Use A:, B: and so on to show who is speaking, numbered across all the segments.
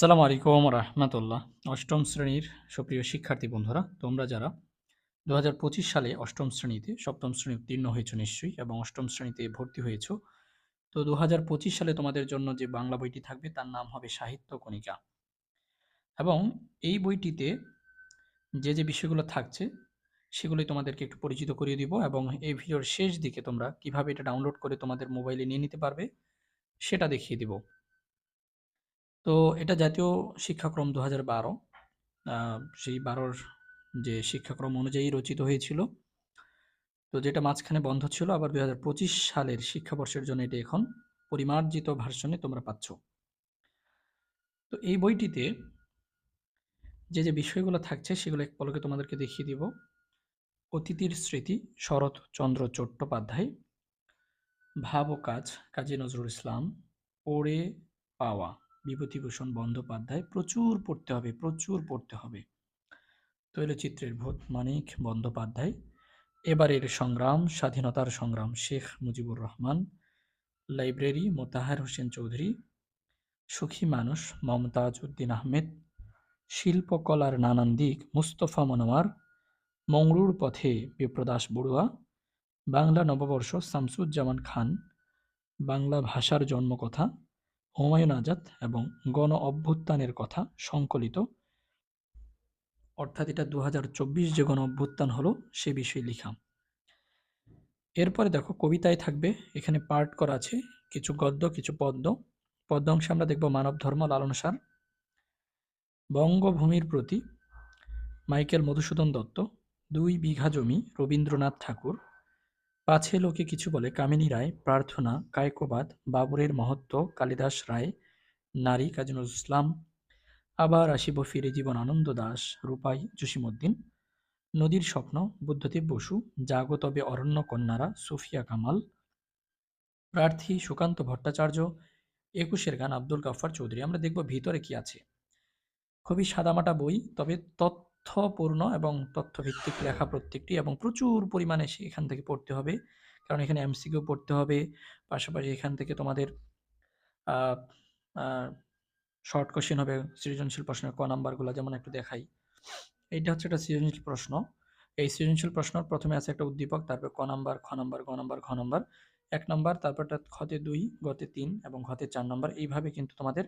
A: আসসালামু আলাইকুম রহমতুল্লাহ। অষ্টম শ্রেণির সুপ্রিয় শিক্ষার্থী বন্ধুরা, তোমরা যারা দু হাজার পঁচিশ সালে অষ্টম শ্রেণীতে, সপ্তম শ্রেণি উত্তীর্ণ হয়েছো নিশ্চয়ই এবং অষ্টম শ্রেণীতে ভর্তি হয়েছো, তো দু হাজার পঁচিশ সালে তোমাদের জন্য যে বাংলা বইটি থাকবে তার নাম হবে সাহিত্য কণিকা। এবং এই বইটিতে যে যে বিষয়গুলো থাকছে, সেগুলোই তোমাদেরকে একটু পরিচিত করিয়ে দিব এবং এই ভিডিওর শেষ দিকে তোমরা কীভাবে এটা ডাউনলোড করে তোমাদের মোবাইলে নিয়ে নিতে পারবে, সেটা দেখিয়ে দিব। তো এটা জাতীয় শিক্ষাক্রম দু হাজার বারো সেই বারোর যে শিক্ষাক্রম অনুযায়ী রচিত হয়েছিল। তো যেটা মাঝখানে বন্ধ ছিল, আবার দুই হাজার পঁচিশ সালের শিক্ষাবর্ষের জন্য এটা এখন পরিমার্জিত ভার্সনে তোমরা পাচ্ছ। তো এই বইটিতে যে যে বিষয়গুলো থাকছে, সেগুলো এক পলকে তোমাদেরকে দেখিয়ে দিব। অতিথির স্মৃতি, শরৎ চন্দ্র চট্টোপাধ্যায়, ভাব কাজ, কাজী নজরুল ইসলাম, পড়ে পাওয়া। বিভূতিভূষণ বন্দ্যোপাধ্যায় প্রচুর পড়তে হবে, প্রচুর পড়তে হবে। তৈলচিত্রের ভূত মানিক বন্দ্যোপাধ্যায়। এবারের সংগ্রাম, স্বাধীনতার সংগ্রাম, শেখ মুজিবুর রহমান। লাইব্রেরি, মোতাহার হোসেন চৌধুরী। সুখী মানুষ, মমতাজ উদ্দিন আহমেদ। শিল্পকলার নানান দিক, মুস্তফা মনোয়ার। মংরুর পথে বিপ্রদাস বড়ুয়া। বাংলা নববর্ষ, শামসুজ্জামান খান। বাংলা ভাষার জন্মকথা। হুমায়ুন আজাদ এবং গণ অভ্যুত্থানের কথা সংকলিত। অর্থাৎ এটা দুহাজার চব্বিশ যে গণ অভ্যুত্থান হলো, সে বিষয়ে লিখা। এরপরে দেখো, কবিতায় থাকবে, এখানে পার্ট করা আছে, কিছু গদ্য, কিছু পদ্য। পদ্য অংশে আমরা দেখব মানব ধর্ম লালনসার বঙ্গভূমির প্রতি মাইকেল মধুসূদন দত্ত, দুই বিঘা জমি রবীন্দ্রনাথ ঠাকুর। পাছে লোকে কিছু বলে, কামিনী রায়, প্রার্থনা, কায়কোবাদ, বাবরের মহত্ব, কালিদাস রায়, নারী কাজী নজরুল ইসলাম, আবার আসিব ফিরে জীবন আনন্দ দাস, রূপাই জসিমুদ্দিন নদীর স্বপ্ন, বুদ্ধদেব বসু, জাগো তবে অরণ্য কন্যারা, সুফিয়া কামাল, প্রার্থী সুকান্ত ভট্টাচার্য, একুশের গান আব্দুল গাফার চৌধুরী। আমরা দেখব ভিতরে কি আছে। খুবই সাদামাটা বই, তবে তথ্য তথ্যপূর্ণ এবং তথ্যভিত্তিক লেখা প্রত্যেকটি এবং প্রচুর পরিমাণে এখান থেকে পড়তে হবে। কারণ এখানে এমসিকিউ পড়তে হবে। পাশাপাশি এখান থেকে তোমাদের শর্ট কোশ্চেন হবে সৃজনশীল প্রশ্নের ক নাম্বারগুলো যেমন একটু দেখাই। এইটা হচ্ছে একটা সৃজনশীল প্রশ্ন। এই সৃজনশীল প্রশ্ন প্রথমে আছে একটা উদ্দীপক, তারপর ক নাম্বার, খ নাম্বার, গ নাম্বার, ঘ নাম্বার। এক নাম্বার, তারপরটা খতে দুই, গতে তিন এবং ঘতে চার নাম্বার। এইভাবে কিন্তু তোমাদের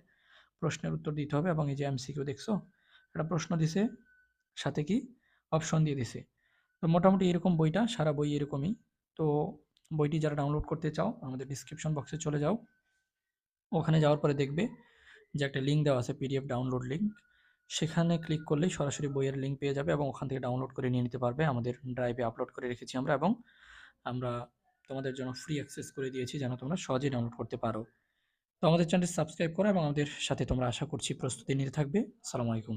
A: প্রশ্নের উত্তর দিতে হবে এবং এই যে এমসিকিউ দেখছ, একটা প্রশ্ন দিছে সাথে কি অপশন দিয়ে দিছে। তো মোটামুটি এরকম বইটা, সারা বই এরকমই। তো বইটি যারা ডাউনলোড করতে চাও, আমাদের ডিসক্রিপশন বক্সে চলে যাও। ওখানে যাওয়ার পরে দেখবে যে একটা লিঙ্ক দেওয়া আছে পিডিএফ ডাউনলোড লিঙ্ক সেখানে ক্লিক করলেই সরাসরি বইয়ের লিঙ্ক পেয়ে যাবে এবং ওখান থেকে ডাউনলোড করে নিয়ে নিতে পারবে। আমাদের ড্রাইভে আপলোড করে রেখেছি আমরা এবং আমরা তোমাদের জন্য ফ্রি অ্যাক্সেস করে দিয়েছি যেন তোমরা সহজেই ডাউনলোড করতে পারো। তো আমাদের চ্যানেলটি সাবস্ক্রাইব করো এবং আমাদের সাথে তোমরা আশা করছি প্রস্তুতি নিতে থাকবে। আসসালামু আলাইকুম।